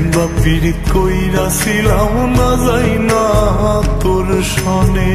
কেন বা পীড়িত কইরা ছিলাম না যাই না তোর সনে।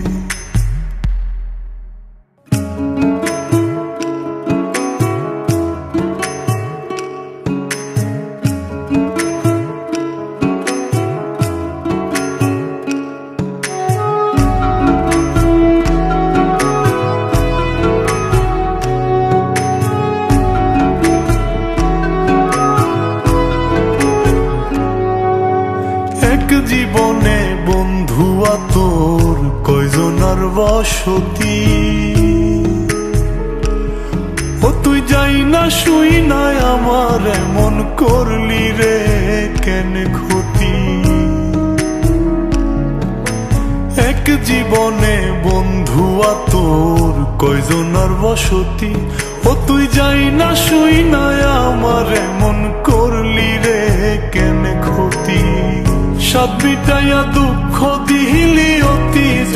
বসতি। ও, তুই যাই না, শুই না, আমার এমন করলি রে, কেন ক্ষতি? এক জীবনে বন্ধু তোর, কয়জনার বসতি? ও, তুই যাই না, শুই না, আমার এমন করলি রে, কেন ক্ষতি? সাত বিটাইয়া অতি